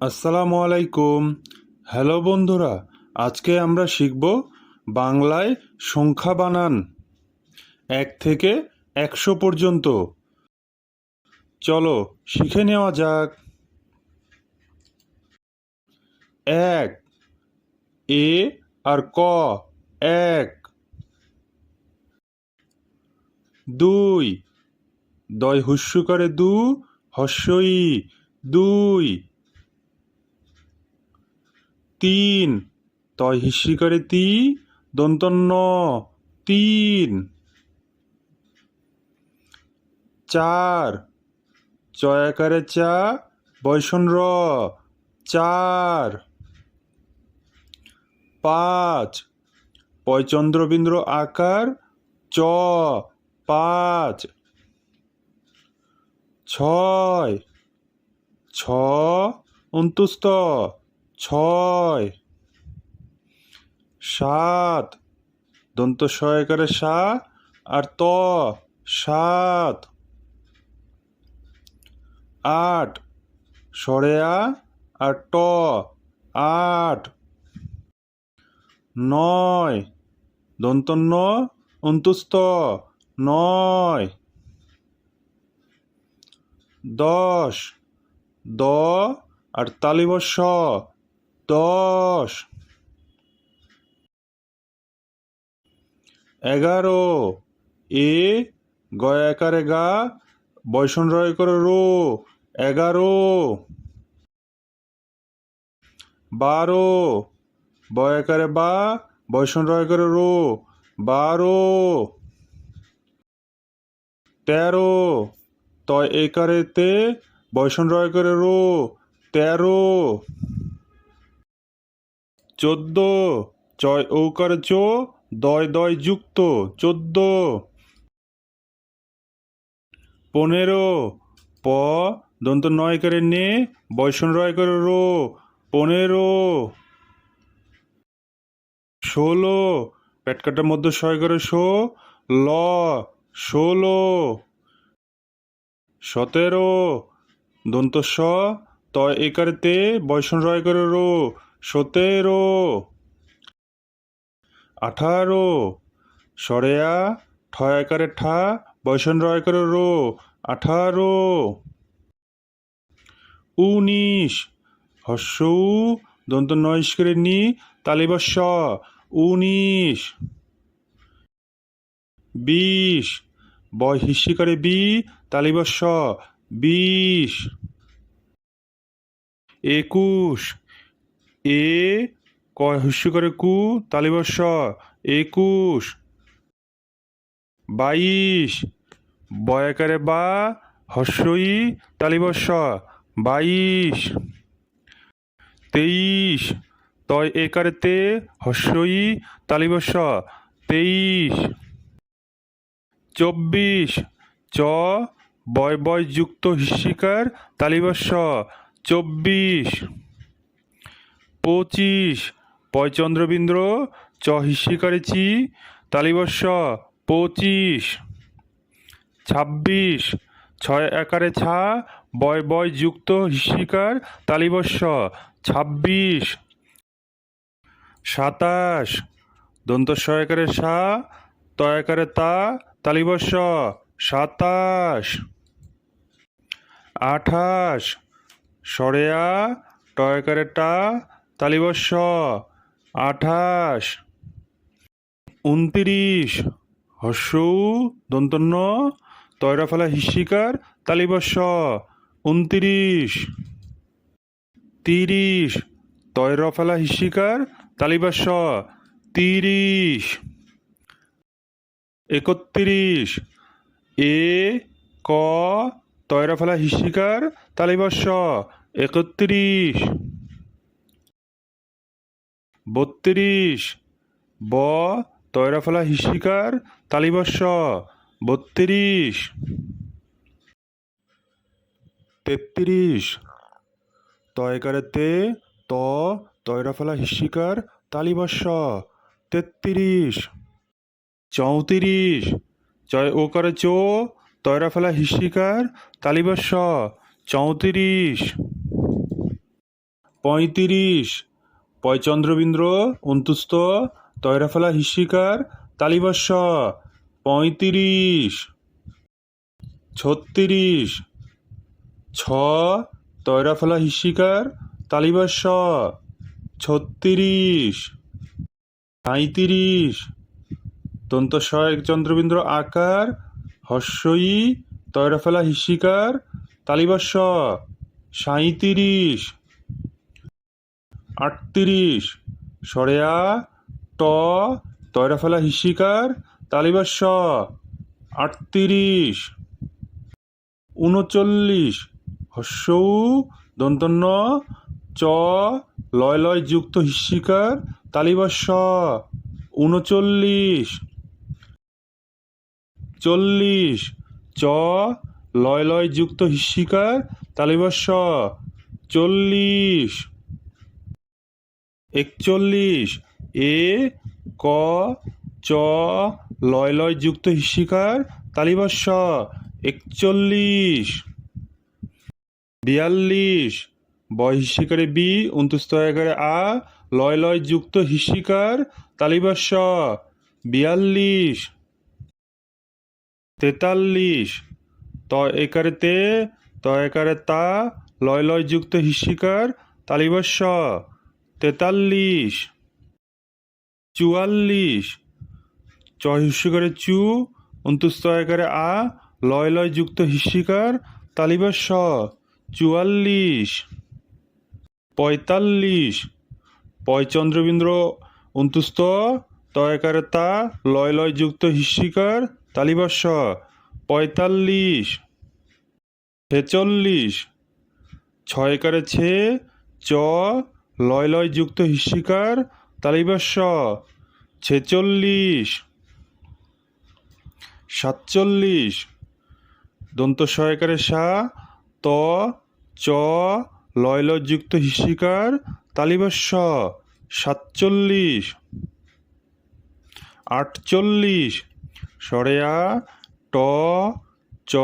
আসসালামু আলাইকুম। হ্যালো বন্ধুরা, আজকে আমরা শিখব বাংলায় সংখ্যা বানান। এক থেকে একশো পর্যন্ত। চলো, শিখে নেওয়া যাক। এক, এ আর ক, এক। দুই, দয় হুস্যু করে দু, হস্যই, দুই। তিন। তয় করে তি, দন্তন্য তিন। চার। চয়াকারে চা বৈষণ র চার। পাঁচ। পয়চন্দ্রবিন্দ্র আকার চ, পাঁচ। ছয়। ছ অন্তুস্ত ছয়। সাত। দন্ত সয়কারে সা আর ত। সাত। আট। সরেয়া আর ট। আট। নয়। দন্তন্য অন্তুস্ত নয়। দশ। দ আর তালিবস্য দশ। এগারো। এ, গয়াকারে গা বৈষণ রয় করে রো। এগারো। বারো। বয়াকারে বা বৈষণ রয় করে রো। বারো। তেরো। তয় একারে তে বৈষণ রয় করে রো। তেরো। চোদ্দ চয় ঔকার চো, দয় দয় যুক্ত, চোদ্দ। পনেরো, প, দন্ত নয় করে নে, বৈষণ রয় করে রো, পনেরো। ষোলো পেটকাটার মধ্যে ছয় করে শো, ল, ষোলো। সতেরো, দন্ত স তয় একারতে বৈষণ রয় করে রো সতেরো। আঠারো। সরেয়া, ঠয় আকারে ঠা বৈষণ রয় করে রো, আঠারো। উনিশ। হস্য দন্ত নয়স করে নি, তালিবস্য। উনিশ। বিশ। বয় হিসি করে বি, তালিবস্য। বিশ। একুশ। এ হুস্যি করে কু তালিবস্য একুশ। বাইশ। বয়াকারে বা, হস্যই তালিবস্য বাইশ। তেইশ। তয় একারে তে, হস্যই তালিবস্য তেইশ। চব্বিশ। চ, বয় বয় যুক্ত হিস্যিকার তালিবস্য চব্বিশ। পঁচিশ। পয়চন্দ্রবিন্দ্র চ হিস্যিকারে চি তালিবস্য পঁচিশ। ছাব্বিশ। ছয় একারে ছা, বয় বয় যুক্ত হিস্যিকার তালিবস্য ছাব্বিশ। সাতাশ। দন্ত সয়কারে সা তয়াকারে তা তালিবস্য সাতাশ। আঠাশ। সরেয়া টয়কারে টা তালিবস্য, আঠাশ, উনতিরিশ, হস্যৌ, দন্তন্য, তৈরফলা হিস্যিকার তালিবস্য, উনতিরিশ, তিরিশ, তৈরফলা হিস্যিকার তালিবস্য, তিরিশ, একত্রিশ, এ, ক, তৈরফলা হিস্যিকার তালিবস্য, একত্রিশ বত্রিশ। ব, তৈরফলা হিস্যিকার তালিবস্য বত্রিশ। তেত্রিশ। তয়কারে তে ত তৈরফলা হিস্যিকার তালিবস্য তেত্রিশ। চৌত্রিশ। চয় ও করে চো, তৈরফলা হিস্যিকার তালিবস্য চৌত্রিশ। পঁয়ত্রিশ। পয়চন্দ্রবিন্দ্র অন্তুস্ত তৈরাফলা হিস্যিকার তালিবস্য পঁয়ত্রিশ, ছত্রিশ, ছ, তৈরাফলা হিস্যিকার তালিবস্য ছত্রিশ, সাঁইত্রিশ দন্ত সহায়ক চন্দ্রবিন্দ্র আকার, হস্যই, তৈরাফলা হিস্যিকার তালিবস্য সাঁইত্রিশ আটত্রিশ। সরেয়া, ট তৈরাফলা হিস্যিকার তালিবস্য আটত্রিশ। উনচল্লিশ। হস্যৌ, দন্তন্য, চ লয় লয় যুক্ত হিস্যিকার তালিবস্য উনচল্লিশ। চল্লিশ। চ লয় লয় যুক্ত হিস্যিকার তালিবস্য চল্লিশ। একচল্লিশ। এ, ক, চ, লয় লয় যুক্ত হিস্যিকার তালিবস্য একচল্লিশ। বিয়াল্লিশ। বয় হিস্যিকারে বি উনতুস্ত এগারে আ, লয় লয় যুক্ত হিস্যিকার তালিবস্য বিয়াল্লিশ। তেতাল্লিশ। ত একারে তে, ত একারে তা, লয় লয় যুক্ত হিস্যিকার তালিবস্য তেতাল্লিশ, চুয়াল্লিশ, চ চু অন্তুস্ত একারে আ, লয় লয় যুক্ত হিস্যিকার স, চুয়াল্লিশ, পঁয়তাল্লিশ, পয়চন্দ্রবিন্দ্র অন্তুস্ত তয়কারে তা, লয় লয় যুক্ত হিস্যিকার স, পঁয়তাল্লিশ, ছেচল্লিশ, ছয়কারে ছে, চ লয় লয় যুক্ত হিস্যিকার তালিবস্য, ছেচল্লিশ, সাতচল্লিশ। দন্ত সহায়কারে সা, ত, চ, লয় লয় যুক্ত হিস্যিকার তালিবস্য, সাতচল্লিশ। আটচল্লিশ। সরেয়া, ট, চ,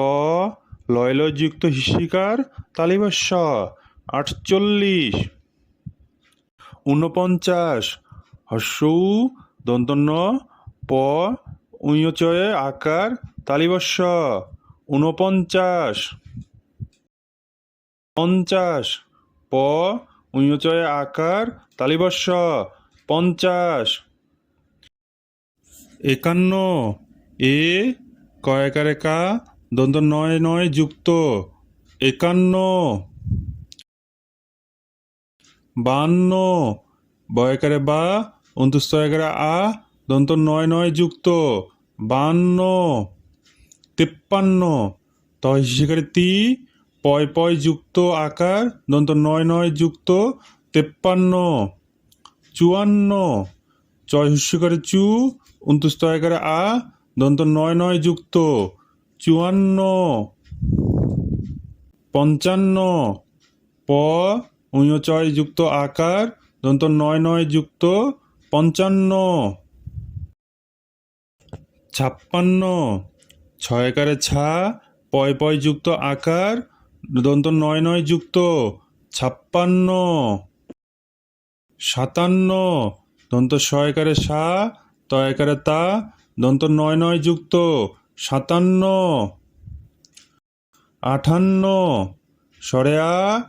লয় লয় যুক্ত হিস্যিকার তালিবস্য, আটচল্লিশ। ঊনপঞ্চাশ। হস্যৌ দন্তন্য, প উঁচয়ে আকার, তালিবস্য, ঊনপঞ্চাশ। পঞ্চাশ। প উঁচয়ে আকার, তালিবস্য, পঞ্চাশ। একান্ন। এ কয়কারে কা দন্ত নয় নয় যুক্ত। একান্ন। বান্ন। বয়কারে বা অন্তুস্ত একারে আ দন্ত নয় নয় যুক্ত। বান্ন। তিপ্পান্ন। তহিসিকারে তি, পয় পয় যুক্ত আকার দন্ত নয় নয় যুক্ত। তেপ্পান্ন। চুয়ান্ন। চয় চু উন্তুস্ত একারে আ দন্ত নয় নয় যুক্ত। চুয়ান্ন। পঞ্চান্ন। প চয় যুক্ত আকার দন্ত নয় নয় যুক্ত পঞ্চান্ন। ছাপ্পান্ন। ছয় ছয়কারে ছা, পয় পয় যুক্ত আকার দন্ত নয় নয় যুক্ত ছাপ্পান্ন। সাতান্ন। দন্ত ছয়কারে সা তয়কারে তা দন্ত নয় নয় যুক্ত সাতান্ন। আঠান্ন। সরে সরেয়া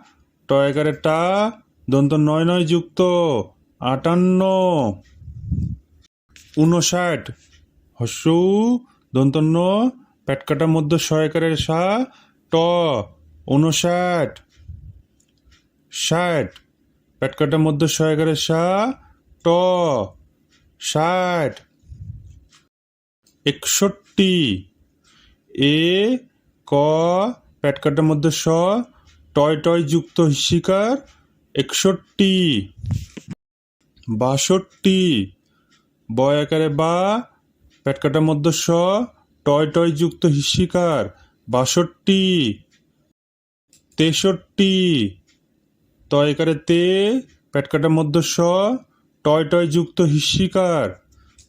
টয়কারে টা দন্ত নয় নয় যুক্ত, আটান্ন। উনষাট দন্ত দন্তন্য পেটকাটার মধ্যে সয়কারের সা, ট। উনষাট ষাট। পেটকাটার মধ্যে সয়কারের সা, ট। ষাট। একষট্টি। এ, ক পেটকাটার মধ্যে স টয় টয় যুক্ত হিস্যিকার একষট্টি। বাষট্টি। বয় আকারে বা পেটকাটার মধ্যে স টয় টয় যুক্ত হিস্যিকার বাষট্টি। তেষট্টি। তয়কারে তে পেটকাটার মধ্যে স টয় টয় যুক্ত হিস্যিকার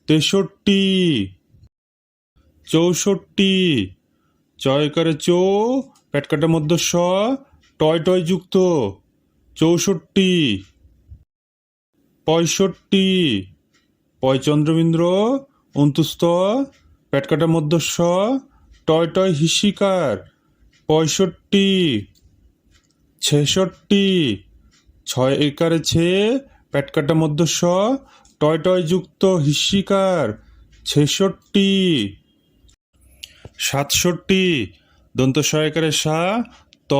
তেষট্টি। চৌষট্টি। চয়কারে চৌ পেটকাটার মধ্যে স টয় টয় যুক্ত, চৌষট্টি, পঁয়ষট্টি। পয় চন্দ্রবিন্দ্র অন্তুস্ত পেটকাটা মধ্যস্ব টয় টয় হিসিকার, পঁয়ষট্টি, ছেষট্টি। ছয় একারে ছে পেটকাটা মধ্যস্ব টয় টয় যুক্ত, হিসিকার, ছেষট্টি। সাতষট্টি, দন্ত সহায়কারে সা, ত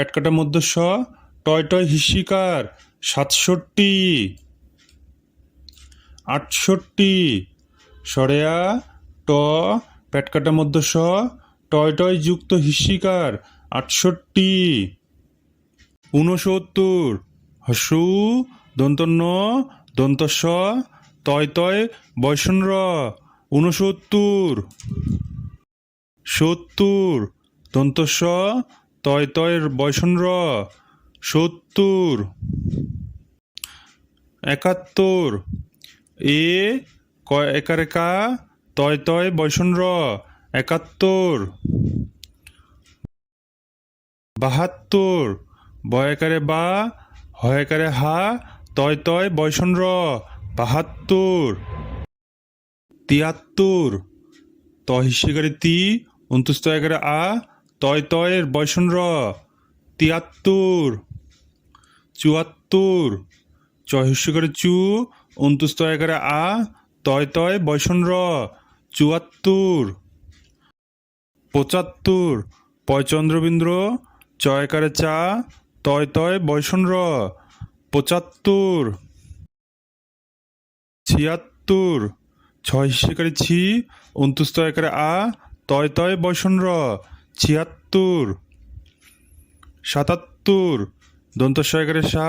পেটকাটা মধ্যস্ব টয় টয় হিসিকার, সাতষট্টি। আটষট্টি। সরেয়া, ট। প্যাটকাটা মধ্য স টয় টয় যুক্ত হিসিকার, আটষট্টি। ঊনসত্তর। হসু, দন্তন্য, দন্তস্ব, তয় তয়, বৈষণ্য। ঊনসত্তর। সত্তর। দন্তস্ব তয় তয়ের বৈষণ্য সত্তর। একাত্তর। এ একারে কা তয় তয় বৈষণ্য একাত্তর। বাহাত্তর। বয়কারে বা হয়কারে হা, তয় তয় বৈষণ্য বাহাত্তর। তিয়াত্তর। ত হিসেকারে তি অন্তুস্ত একারে আ তয় তয়ের বৈষণ্য তিয়াত্তর, চুয়াত্তর চহিষ্যকারে চু অন্তুস্ত একারে আ, তয় তয় বৈষণ্য চুয়াত্তর, পঁচাত্তর, পয়চন্দ্রবিন্দ্র, চয়কারে চা, তয় তয় বৈষণ্য পঁচাত্তর, ছিয়াত্তর, ছয় হিসেকারে ছি অন্তুস্ত একারে আ, তয় তয় বৈষণ্য ছিয়াত্তর, সাতাত্তর দন্ত সয়কারে সা,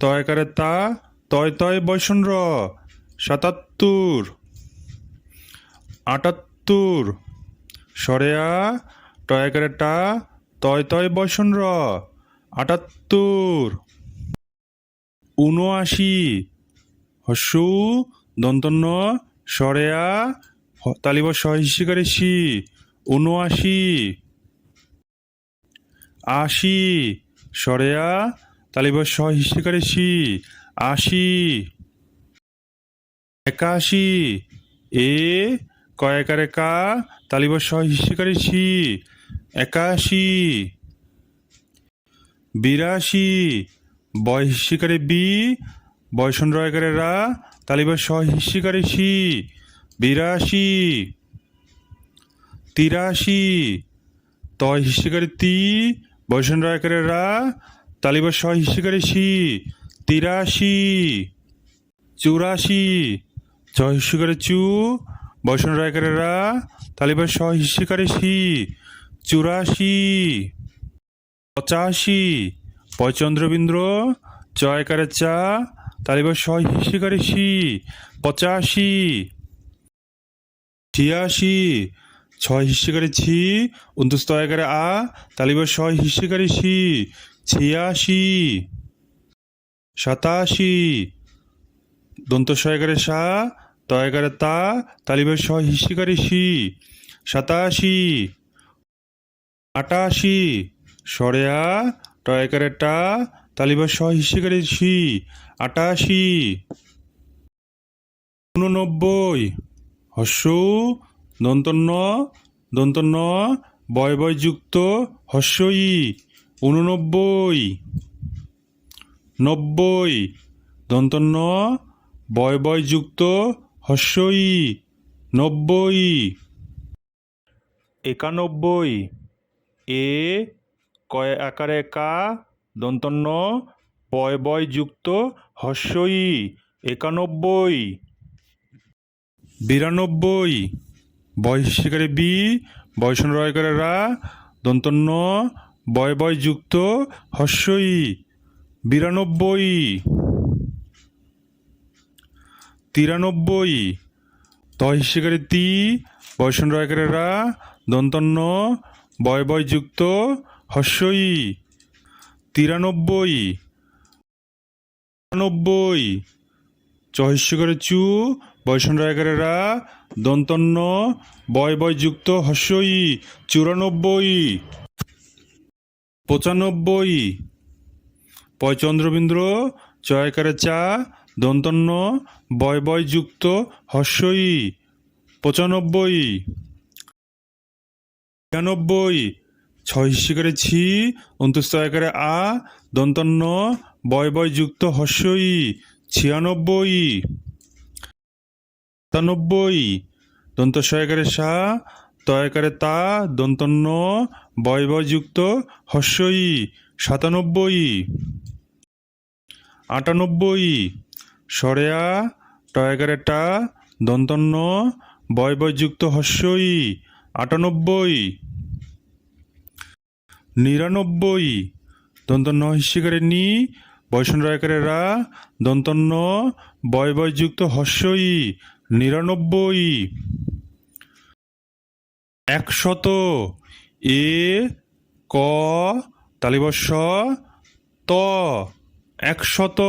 তয়কারে তা, তয় তয় বৈষণ র সাতাত্তর, আটাত্তর, সরেয়া টয়কারে টা, তয় তয় বৈষণ র আটাত্তর উনআশি হস্যু, দন্তন্য, সরেয়া তালিব সহিষ্যিকারে সি উনআশি আশি। সরেয়া তালিব সহিষ্যিকারে সি আশি। একাশি। এ, কয়েকারে কা তালিব সহিষ্যিকারে সি একাশি। বিরাশি। বয় হিসিকারে বি বয়সন রয়কারে রা তালিবা স হিসিকারে সি। বিরাশি। তিরাশি। তয় হিসিকারে তি বয়সন রয়কারে রা তালিবা স হিসিকারে সি, তিরাশি। চুরাশি। ছয় হিসিকারে চু বয়সন রয়কারে রা তালিবা স হিসিকারে সি, চুরাশি। পঁচাশি। পয়চন্দ্রবিন্দ্র, চয়কারে চা তালিবা ছয় হিসিকারে সি, পঁচাশি। ছিয়াশি। ছয় হিসিকারে ছি উন্তস্তয়কারে আ, তালিবা ছয় হিসিকারে সি ছিয়াশি, সাতাশি দন্ত সয়কারে সা তয়কারে তা, তালিবা ছয় হিসিকারে সি সাতাশি, আটাশি সরেয়া টয়কারে টা, তালিবা ছয় হিসেকারে সি আটাশি, উননব্বই, হস্যু দন্তন্য দন্তন্য বয় বয় যুক্ত হস্যই উননব্বই নব্বই, দন্তন্য বয় বয় যুক্ত হস্যই, নব্বই, একানব্বই, এ, কয় আকারে কা, দন্তন্য পয় বয় যুক্ত হস্যই, একানব্বই, বিরানব্বই বয় শিকারে বি বয়সন রয়কারে রা, দন্তন্য, বয় বয় যুক্ত, হস্যই, বিরানব্বই। তিরানব্বই। তয় শিকারে তি বয়সন রয়কারে রা, দন্তন্য, বয় বয় যুক্ত, হস্যই। তিরানব্বই। নব্বই চহিষ্যকরে চু বৈষণ রায়কারে রা দন্তন্য বয় বয় যুক্ত হস্যই, চুরানব্বই, পঁচানব্বই। পয় চন্দ্রবিন্দ্র, চয়কারে চা, দন্তন্য বয় বয় যুক্ত হর্ষই পঁচানব্বই। ছিয়ানব্বই, ছয় শিকারে ছি অন্তুস্তয়কারে আ, দন্তন্য বয় বয় যুক্ত হর্ষই ছিয়ানব্বই। সাতানব্বই দন্ত সয়কারে সা তয়কারে তা, দন্তন্য, বয় বয় যুক্ত হর্ষই সাতানব্বই। আটানব্বই। সরেয়া টয়কারে টা, দন্তন্য, বয় বয় যুক্ত হর্ষই আটানব্বই। নিরানব্বই। দন্তন্য হিসিকারে নি বৈষণ রয়কারে রা, দন্তন্য, বয় বয় যুক্ত হর্ষই নিরানব্বই। একশত। এ ক তালিবস্য ত একশত।